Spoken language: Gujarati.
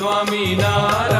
Swami Nara.